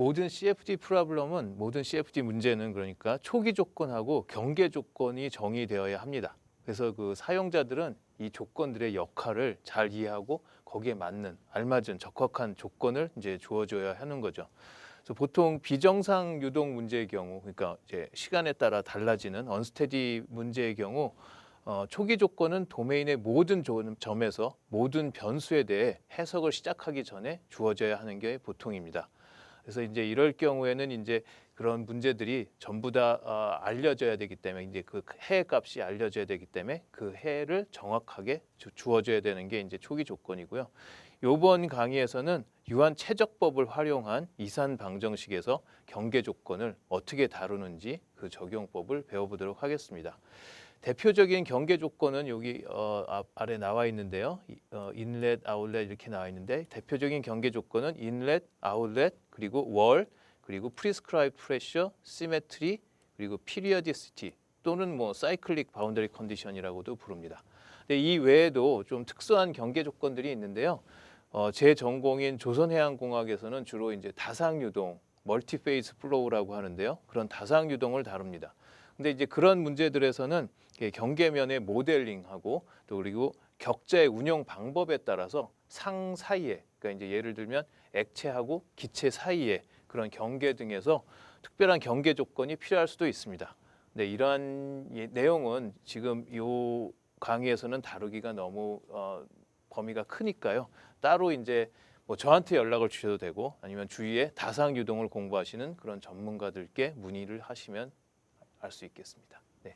모든 CFD 프로블럼은 모든 CFD 문제는 그러니까 초기 조건하고 경계 조건이 정의되어야 합니다. 그래서 그 사용자들은 이 조건들의 역할을 잘 이해하고 거기에 맞는 알맞은 적합한 조건을 이제 주어줘야 하는 거죠. 그래서 보통 비정상 유동 문제의 경우, 그러니까 이제 시간에 따라 달라지는 언스테디 문제의 경우, 어, 초기 조건은 도메인의 모든 조- 점에서 모든 변수에 대해 해석을 시작하기 전에 주어져야 하는 게 보통입니다. 그래서 이제 이럴 경우에는 이제 그런 문제들이 전부 다 어, 알려져야 되기 때문에 이제 그 해 값이 알려져야 되기 때문에 그 해를 정확하게 주- 주어져야 되는 게 이제 초기 조건이고요. 요번 강의에서는 유한 최적법을 활용한 이산 방정식에서 경계 조건을 어떻게 다루는지 그 적용법을 배워보도록 하겠습니다. 대표적인 경계 조건은 여기 어, 앞- 아래 나와 있는데요. 이- 어, 인렛, 아웃렛 이렇게 나와 있는데 대표적인 경계 조건은 인렛, 아웃렛 그리고 월 그리고 프리스크라이브 프레셔, 시메트리 그리고 피리어디시티 또는 뭐 사이클릭 바운더리 컨디션이라고도 부릅니다. 근데 이 외에도 좀 특수한 경계 조건들이 있는데요. 어, 제 전공인 조선해양공학에서는 주로 이제 다상 유동, 멀티페이스 플로우라고 하는데요. 그런 다상 유동을 다룹니다. 근데 이제 그런 문제들에서는 경계면의 모델링하고 또 그리고 격자의 운영 방법에 따라서 상 사이에 그러니까 이제 예를 들면 액체하고 기체 사이에 그런 경계 등에서 특별한 경계 조건이 필요할 수도 있습니다. 근데 이러한 예- 내용은 지금 이 강의에서는 다루기가 너무 어, 범위가 크니까요. 따로 이제 뭐 저한테 연락을 주셔도 되고 아니면 주위에 다상 유동을 공부하시는 그런 전문가들께 문의를 하시면 알 수 있겠습니다.